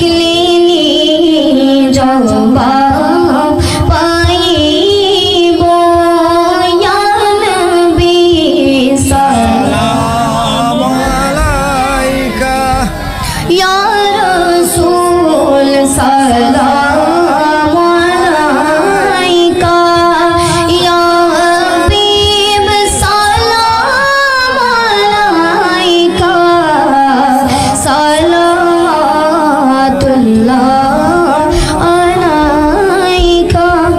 দেখলে নি জবা